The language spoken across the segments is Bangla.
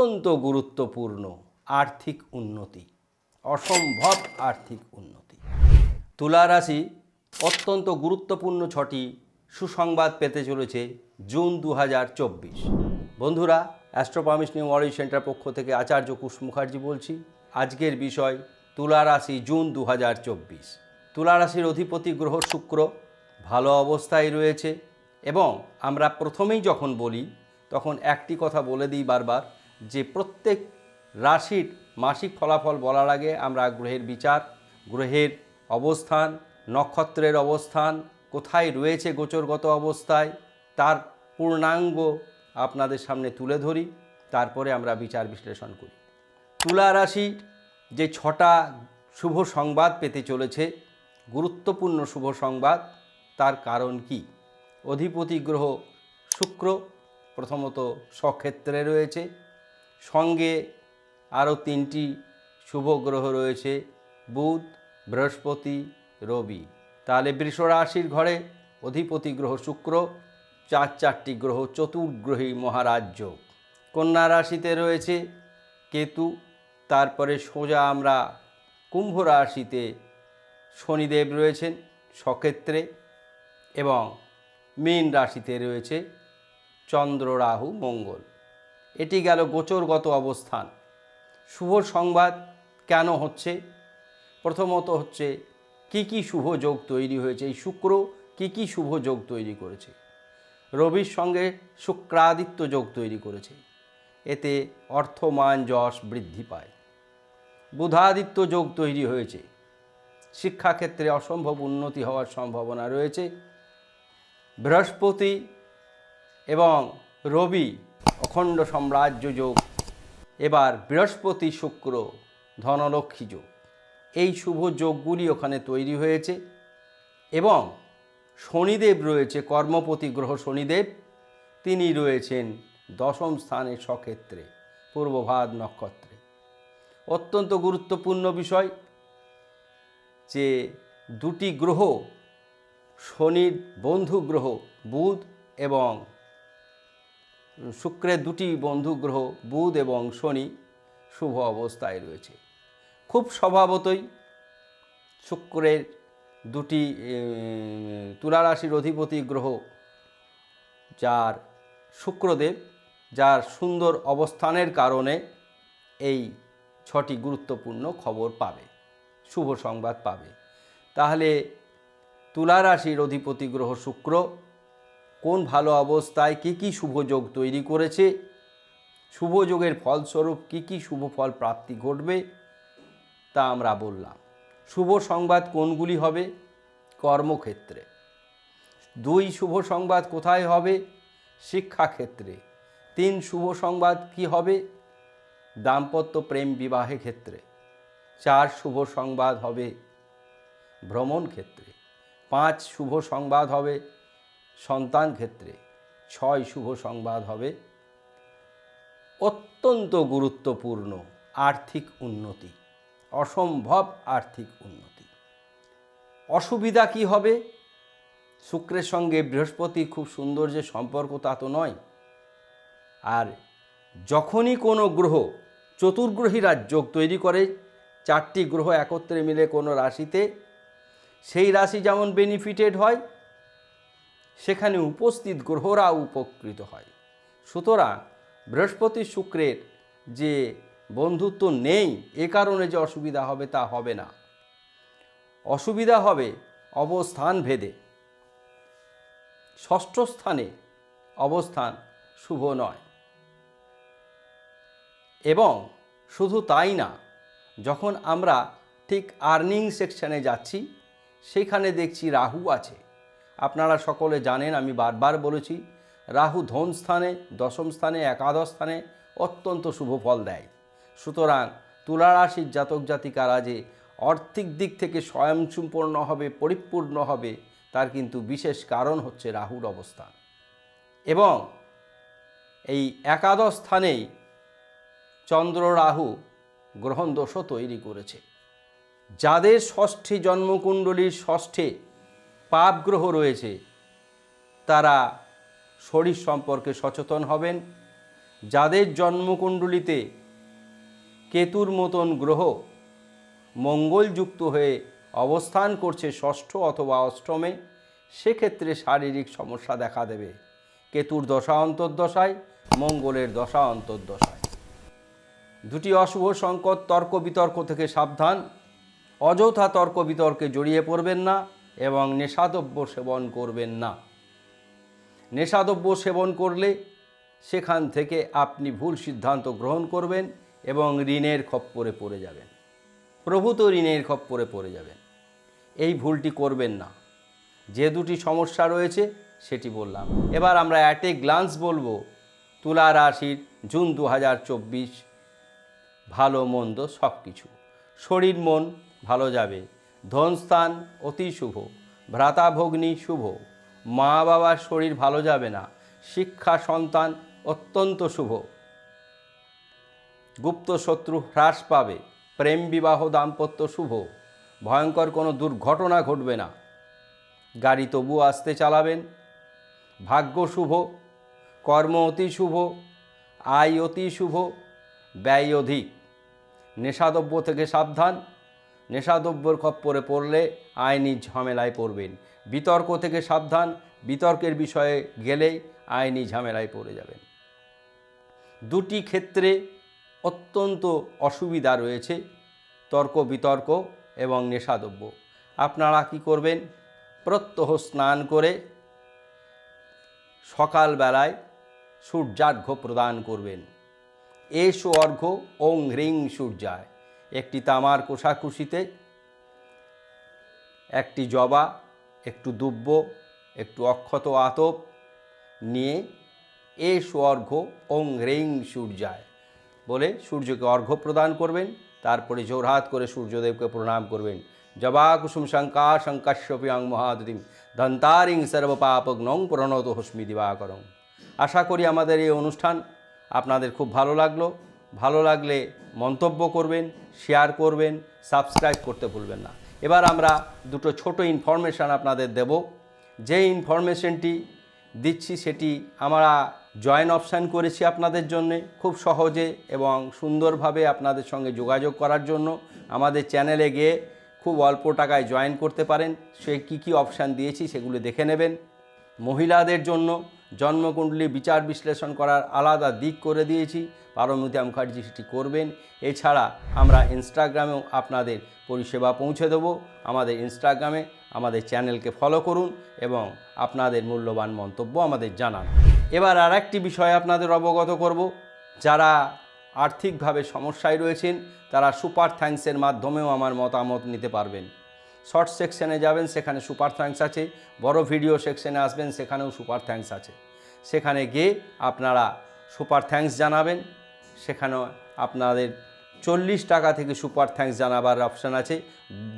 অত্যন্ত গুরুত্বপূর্ণ আর্থিক উন্নতি, অসম্ভব আর্থিক উন্নতি। তুলা রাশি অত্যন্ত গুরুত্বপূর্ণ ছটি সুসংবাদ পেতে চলেছে জুন দু হাজার চব্বিশ। বন্ধুরা অ্যাস্ট্রোপামিস নিউ ওয়ারি সেন্টার পক্ষ থেকে আচার্য কুশ মুখার্জি বলছি, আজকের বিষয় তুলা রাশি জুন দু হাজার চব্বিশ। তুলা রাশির অধিপতি গ্রহ শুক্র ভালো অবস্থায় রয়েছে এবং আমরা প্রথমেই যখন বলি, তখন একটি কথা বলে দিই বারবার যে প্রত্যেক রাশির মাসিক ফলাফল বলার আগে আমরা গ্রহের বিচার, গ্রহের অবস্থান, নক্ষত্রের অবস্থান, কোথায় রয়েছে গোচরগত অবস্থায়, তার পূর্ণাঙ্গ আপনাদের সামনে তুলে ধরি, তারপরে আমরা বিচার বিশ্লেষণ করি। তুলা রাশি যে ছটা শুভ সংবাদ পেতে চলেছে, গুরুত্বপূর্ণ শুভ সংবাদ, তার কারণ কি? অধিপতি গ্রহ শুক্র, প্রথমত স্বক্ষেত্রে রয়েছে সঙ্গে আরও তিনটি শুভ গ্রহ রয়েছে, বুধ, বৃহস্পতি, রবি। তাহলে বৃষ রাশির ঘরে অধিপতি গ্রহ শুক্র, চার চারটি গ্রহ চতুর্গ্রহী মহারাজ্য। কন্যা রাশিতে রয়েছে কেতু, তারপরে সোজা আমরা কুম্ভ রাশিতে শনিদেব রয়েছেন সক্ষেত্রে এবং মীন রাশিতে রয়েছে চন্দ্র, রাহু, মঙ্গল। এটি গেল গোচরগত অবস্থান। শুভ সংবাদ কেন হচ্ছে? প্রথমত হচ্ছে, কি কি শুভ যোগ তৈরি হয়েছে? এই শুক্র কি কি শুভ যোগ তৈরি করেছে? রবির সঙ্গে শুক্রাদিত্য যোগ তৈরি করেছে। এতে অর্থমান যশ বৃদ্ধি পায়। বুধাদিত্য যোগ তৈরি হয়েছে। শিক্ষাক্ষেত্রে অসম্ভব উন্নতি হওয়ার সম্ভাবনা রয়েছে। বৃহস্পতি এবং রবি অখণ্ড সাম্রাজ্য যোগ। এবার বৃহস্পতি শুক্র ধনলক্ষ্মী যোগ। এই শুভ যোগগুলি ওখানে তৈরি হয়েছে এবং শনিদেব রয়েছে, কর্মপতি গ্রহ শনিদেব। তিনি রয়েছেন দশম স্থানে সক্ষেত্রে পূর্বভাদ নক্ষত্রে। অত্যন্ত গুরুত্বপূর্ণ বিষয় যে দুটি গ্রহ, শনির বন্ধু গ্রহ বুধ এবং শুক্রের দুটি বন্ধু গ্রহ বুধ এবং শনি শুভ অবস্থায় রয়েছে। খুব স্বভাবতই শুক্রের দুটি তুলা রাশির অধিপতি গ্রহ যার শুক্রদেব, যার সুন্দর অবস্থানের কারণে এই ছটি গুরুত্বপূর্ণ খবর পাবে, শুভ সংবাদ পাবে। তাহলে তুলা রাশির অধিপতি গ্রহ শুক্র কোন ভালো অবস্থায় কী কী শুভযোগ তৈরি করেছে? শুভযোগের ফলস্বরূপ কী কী শুভ ফল প্রাপ্তি ঘটবে? তা আমরা বললাম। শুভ সংবাদ কোনগুলি হবে? কর্মক্ষেত্রে। দুই, শুভ সংবাদ কোথায় হবে? শিক্ষাক্ষেত্রে। তিন, শুভ সংবাদ কি হবে? দাম্পত্য প্রেম বিবাহে ক্ষেত্রে। চার, শুভ সংবাদ হবে ভ্রমণ ক্ষেত্রে পাঁচ, শুভ সংবাদ হবে সন্তান ক্ষেত্রে ছয় শুভ সংবাদ হবে। অত্যন্ত গুরুত্বপূর্ণ আর্থিক উন্নতি, অসম্ভব আর্থিক উন্নতি। অসুবিধা কি হবে? শুক্রের সঙ্গে বৃহস্পতি খুব সুন্দর যে সম্পর্ক তা তো নয়। আর যখনই কোনো গ্রহ চতুর্গ্রহী যোগ তৈরি করে, চারটি গ্রহ একত্রে মিলে কোনো রাশিতে, সেই রাশি যেমন বেনিফিটেড হয় সেখানে উপস্থিত গ্রহরা উপকৃত হয়। সুতরাং বৃহস্পতি শুক্রের যে বন্ধুত্ব নেই, এ কারণে যে অসুবিধা হবে তা হবে না। অসুবিধা হবে অবস্থান ভেদে। ষষ্ঠ স্থানে অবস্থান শুভ নয়। এবং শুধু তাই না, যখন আমরা ঠিক আর্নিং সেকশানে যাচ্ছি, সেখানে দেখছি রাহু আছে। আপনারা সকলে জানেন, আমি বারবার বলেছি, রাহু ধন স্থানে, দশম স্থানে, একাদশ স্থানে অত্যন্ত শুভ ফল দেয়। সুতরাং তুলারাশির জাতক জাতিকারা যে আর্থিক দিক থেকে স্বয়ংসম্পূর্ণ হবে, পরিপূর্ণ হবে, তার কিন্তু বিশেষ কারণ হচ্ছে রাহুর অবস্থান। এবং এই একাদশ স্থানেই চন্দ্র রাহু গ্রহণ দোষও তৈরি করেছে। যাদের ষষ্ঠী জন্মকুণ্ডলীর ষষ্ঠে পাপ গ্রহ রয়েছে, তারা শরীর সম্পর্কে সচেতন হবেন। যাদের জন্মকুণ্ডলিতে কেতুর মতন গ্রহ মঙ্গলযুক্ত হয়ে অবস্থান করছে ষষ্ঠ অথবা অষ্টমে, সেক্ষেত্রে শারীরিক সমস্যা দেখা দেবে। কেতুর দশা অন্তর্দশায়, মঙ্গলের দশা অন্তর্দশায়। দুটি অশুভ সংকট তর্ক বিতর্ক থেকে সাবধান। অযথা তর্ক বিতর্কে জড়িয়ে পড়বেন না। এবং নেশাদ্রব্য সেবন করবেন না। নেশাদ্রব্য সেবন করলে সেখান থেকে আপনি ভুল সিদ্ধান্ত গ্রহণ করবেন এবং ঋণের খপ্পরে পড়ে যাবেন। প্রভূত ঋণের খপ্পরে পড়ে যাবেন। এই ভুলটি করবেন না। যে দুটি সমস্যা রয়েছে সেটি বললাম। এবার আমরা অ্যাট এ গ্লান্স বলব, তুলা রাশির জুন দু হাজার চব্বিশ, ভালো মন্দ সব কিছু শরীর মন ভালো যাবে। ধনস্থান অতি শুভ ভ্রাতা ভগ্নী শুভ। মা বাবার শরীর ভালো যাবে না, শিক্ষা সন্তান অত্যন্ত শুভ। গুপ্ত শত্রু হ্রাস পাবে, প্রেম বিবাহ দাম্পত্য শুভ। ভয়ঙ্কর কোনো দুর্ঘটনা ঘটবে না। গাড়ি তবু আসতে চালাবেন। ভাগ্য শুভ, কর্ম অতি শুভ, আয় অতি শুভ, ব্যয় অধিক। নেশাদ্রব্য থেকে সাবধান নেশাদ্রব্যর খপ্পরে পড়লে আইনি ঝামেলায় পড়বেন। বিতর্ক থেকে সাবধান, বিতর্কের বিষয়ে গেলেই আইনি ঝামেলায় পড়ে যাবেন। দুটি ক্ষেত্রে অত্যন্ত অসুবিধা রয়েছে, তর্ক বিতর্ক এবং নেশাদ্রব্য। আপনারা কি করবেন? প্রত্যহ স্নান করে সকালবেলায় সূর্যার্ঘ্য প্রদান করবেন। এসো অর্ঘ্য, ওং হ্রিং সূর্যায়। একটি তামার কোষাকুষিতে, একটি জবা, একটু দুব্য একটু অক্ষত আতপ নিয়ে এসো অর্ঘ্য ওং রেং সূর্যায় বলে সূর্যকে অর্ঘ্য প্রদান করবেন। তারপরে জোরহাত করে সূর্যদেবকে প্রণাম করবেন। জবা কুসুম শঙ্কা শঙ্কাশ্যপিয়াং মহাদুতিম দন্তারিং সর্বপাপগ্নং প্রণত হস্মি দিবাকরং। আশা করি আমাদের এই অনুষ্ঠান আপনাদের খুব ভালো লাগল। ভালো লাগলে মন্তব্য করবেন শেয়ার করবেন সাবস্ক্রাইব করতে ভুলবেন না। এবার আমরা দুটো ছোট ইনফরমেশান আপনাদের দেব। যে ইনফরমেশনটি দিচ্ছি সেটি আমরা জয়েন অপশান করেছি আপনাদের জন্য খুব সহজে এবং সুন্দরভাবে আপনাদের সঙ্গে যোগাযোগ করার জন্য। আমাদের চ্যানেলে গিয়ে খুব অল্প টাকায় জয়েন করতে পারেন। সে কী কী অপশান দিয়েছি সেগুলো দেখে নেবেন। মহিলাদের জন্য জন্মকুণ্ডলী বিচার বিশ্লেষণ করার আলাদা দিক করে দিয়েছি। পারমিতা মুখার্জি সেটি করবেন। এছাড়া আমরা ইনস্টাগ্রামেও আপনাদের পরিষেবা পৌঁছে দেব। আমাদের ইনস্টাগ্রামে আমাদের চ্যানেলকে ফলো করুন এবং আপনাদের মূল্যবান মন্তব্য আমাদের জানান। এবার আর একটি বিষয় আপনাদের অবগত করব। যারা আর্থিকভাবে সমস্যায় রয়েছেন, তারা সুপার থ্যাঙ্কসের মাধ্যমেও আমার মতামত নিতে পারবেন। শর্ট সেকশনে যাবেন, সেখানে সুপার থ্যাঙ্কস আছে। বড় ভিডিও সেকশনে আসবেন, সেখানেও সুপার থ্যাঙ্কস আছে। সেখানে গিয়ে আপনারা সুপার থ্যাঙ্কস জানাবেন। সেখানে আপনাদের চল্লিশ টাকা থেকে সুপার থ্যাঙ্কস জানাবার অপশান আছে।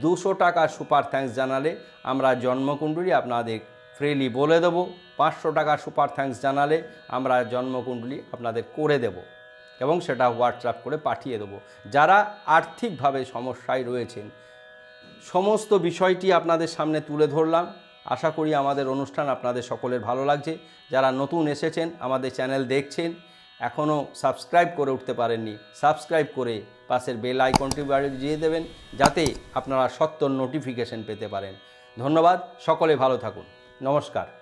দুশো টাকা সুপার থ্যাঙ্কস জানালে আমরা জন্মকুণ্ডলী আপনাদের ফ্রিলি বলে দেবো। পাঁচশো টাকা সুপার থ্যাঙ্কস জানালে আমরা জন্মকুণ্ডলী আপনাদের করে দেব এবং সেটা হোয়াটসঅ্যাপ করে পাঠিয়ে দেবো। যারা আর্থিকভাবে সমস্যায় রয়েছেন সমস্ত বিষয়টি আপনাদের সামনে তুলে ধরলাম। আশা করি আমাদের অনুষ্ঠান আপনাদের সকলের ভালো লাগছে। যারা নতুন এসেছেন, আমাদের চ্যানেল দেখছেন, এখনও সাবস্ক্রাইব করে উঠতে পারেননি, সাবস্ক্রাইব করে পাশের বেল আইকনটি দিয়ে দেবেন, যাতে আপনারা সত্তর নোটিফিকেশন পেতে পারেন। ধন্যবাদ, সকলে ভালো থাকুন। নমস্কার।